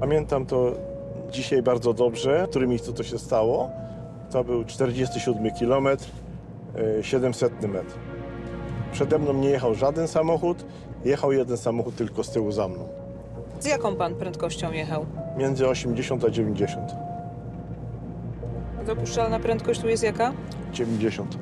Pamiętam to dzisiaj bardzo dobrze, w którym miejscu to się stało. To był 47 km, 700 metr. Przede mną nie jechał żaden samochód, jechał jeden samochód tylko z tyłu za mną. Z jaką pan prędkością jechał? Między 80 a 90. Dopuszczalna prędkość tu jest jaka? 90.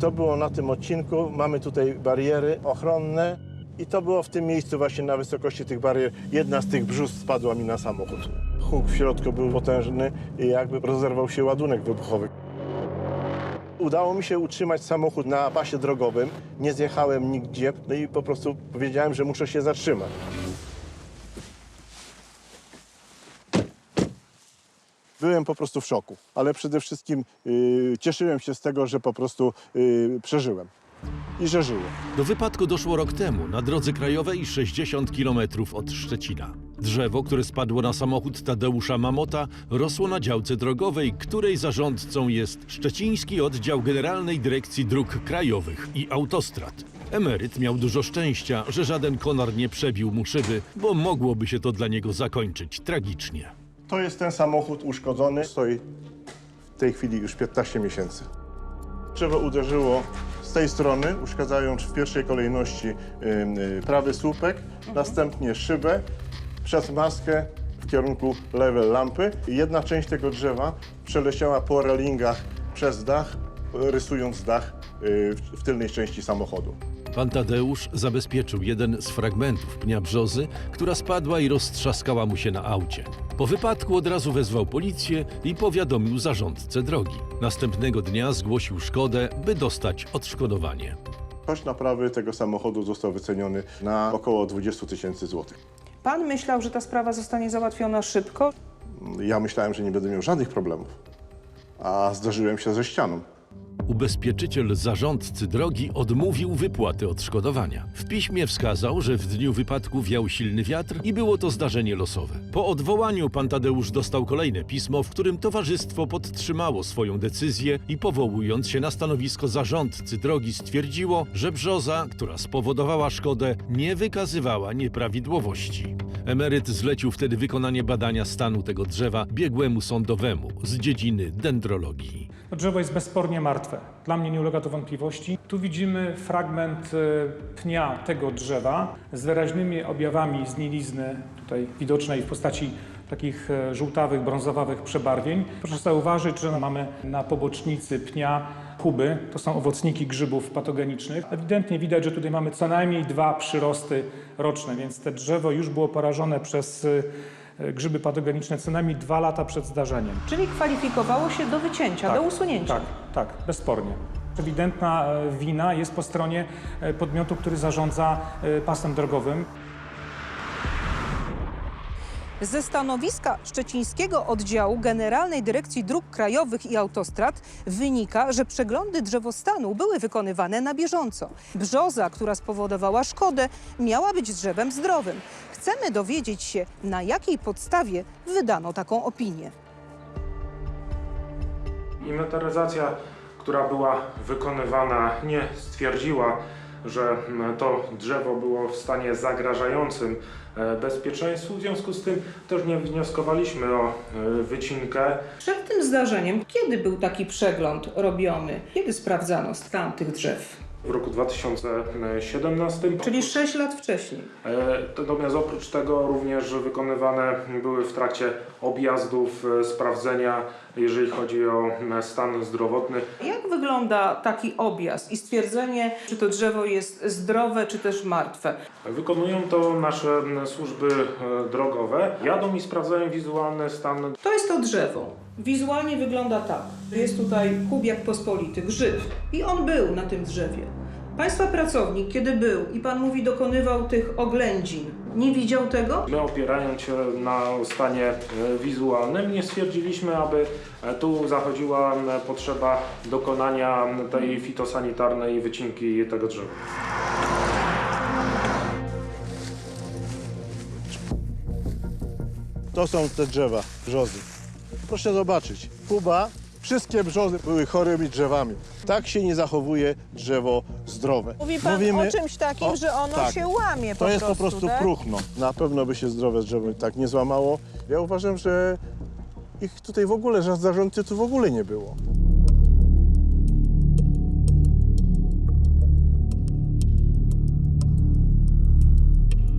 To było na tym odcinku. Mamy tutaj bariery ochronne i to było w tym miejscu właśnie na wysokości tych barier. Jedna z tych brzus spadła mi na samochód. Huk w środku był potężny i jakby rozerwał się ładunek wybuchowy. Udało mi się utrzymać samochód na pasie drogowym. Nie zjechałem nigdzie, no i po prostu powiedziałem, że muszę się zatrzymać. Byłem po prostu w szoku, ale przede wszystkim y, cieszyłem się z tego, że po prostu y, przeżyłem i że żyję. Do wypadku doszło rok temu na drodze krajowej 60 km od Szczecina. Drzewo, które spadło na samochód Tadeusza Mamota, rosło na działce drogowej, której zarządcą jest Szczeciński Oddział Generalnej Dyrekcji Dróg Krajowych i Autostrad. Emeryt miał dużo szczęścia, że żaden konar nie przebił mu szyby, bo mogłoby się to dla niego zakończyć tragicznie. To jest ten samochód uszkodzony, stoi w tej chwili już 15 miesięcy. Drzewo uderzyło z tej strony, uszkadzając w pierwszej kolejności y, y, prawy słupek, następnie szybę, przez maskę w kierunku lewej lampy. Jedna część tego drzewa przeleciała po relingach przez dach, rysując dach y, w tylnej części samochodu. Pan Tadeusz zabezpieczył jeden z fragmentów pnia brzozy, która spadła i roztrzaskała mu się na aucie. Po wypadku od razu wezwał policję i powiadomił zarządcę drogi. Następnego dnia zgłosił szkodę, by dostać odszkodowanie. Koszt naprawy tego samochodu został wyceniony na około 20 tysięcy złotych. Pan myślał, że ta sprawa zostanie załatwiona szybko? Ja myślałem, że nie będę miał żadnych problemów, a zdarzyłem się ze ścianą. Ubezpieczyciel zarządcy drogi odmówił wypłaty odszkodowania. W piśmie wskazał, że w dniu wypadku wiał silny wiatr i było to zdarzenie losowe. Po odwołaniu pan Tadeusz dostał kolejne pismo, w którym towarzystwo podtrzymało swoją decyzję i powołując się na stanowisko zarządcy drogi stwierdziło, że brzoza, która spowodowała szkodę, nie wykazywała nieprawidłowości. Emeryt zlecił wtedy wykonanie badania stanu tego drzewa biegłemu sądowemu z dziedziny dendrologii. To drzewo jest bezspornie martwe. Dla mnie nie ulega to wątpliwości. Tu widzimy fragment e, pnia tego drzewa z wyraźnymi objawami zgnilizny, tutaj widocznej w postaci takich e, żółtawych, brązowawych przebarwień. Proszę zauważyć, że mamy na pobocznicy pnia huby. To są owocniki grzybów patogenicznych. Ewidentnie widać, że tutaj mamy co najmniej dwa przyrosty roczne, więc te drzewo już było porażone przez e, grzyby patogeniczne co najmniej dwa lata przed zdarzeniem. Czyli kwalifikowało się do wycięcia, do usunięcia. Tak, tak, bezspornie. Ewidentna e, wina jest po stronie podmiotu, który zarządza pasem drogowym. Ze stanowiska Szczecińskiego Oddziału Generalnej Dyrekcji Dróg Krajowych i Autostrad wynika, że przeglądy drzewostanu były wykonywane na bieżąco. Brzoza, która spowodowała szkodę, miała być drzewem zdrowym. Chcemy dowiedzieć się, na jakiej podstawie wydano taką opinię. Inwentaryzacja, która była wykonywana, nie stwierdziła, że to drzewo było w stanie zagrażającym e, bezpieczeństwu. W związku z tym też nie wnioskowaliśmy o e, wycinkę. Przed tym zdarzeniem, kiedy był taki przegląd robiony? Kiedy sprawdzano stan tych drzew? W roku 2017. Czyli 6 lat wcześniej. E, Natomiast oprócz tego również wykonywane były w trakcie objazdów e, sprawdzenia, jeżeli chodzi o e, stan zdrowotny. Jak wygląda taki objazd i stwierdzenie, czy to drzewo jest zdrowe, czy też martwe? Wykonują to nasze służby drogowe. Jadą i sprawdzają wizualny stan To jest to drzewo. Wizualnie wygląda tak. Jest tutaj kubiak pospolity, grzyb. I on był na tym drzewie. Państwa pracownik, kiedy był i pan mówi, dokonywał tych oględzin, nie widział tego? My opierając się na stanie e, wizualnym nie stwierdziliśmy, aby e, tu zachodziła potrzeba dokonania tej fitosanitarnej wycinki tego drzewa. To są te drzewa, brzozy. Proszę zobaczyć, Kuba, wszystkie brzozy były chorymi drzewami. Tak się nie zachowuje drzewo zdrowe. Mówi pan Mówimy- o czymś takim, o, że ono tak. się łamie po To jest prostu, po prostu tak? próchno. Na pewno by się zdrowe drzewo tak nie złamało. Ja uważam, że ich tutaj w ogóle, że zarządcy tu w ogóle nie było.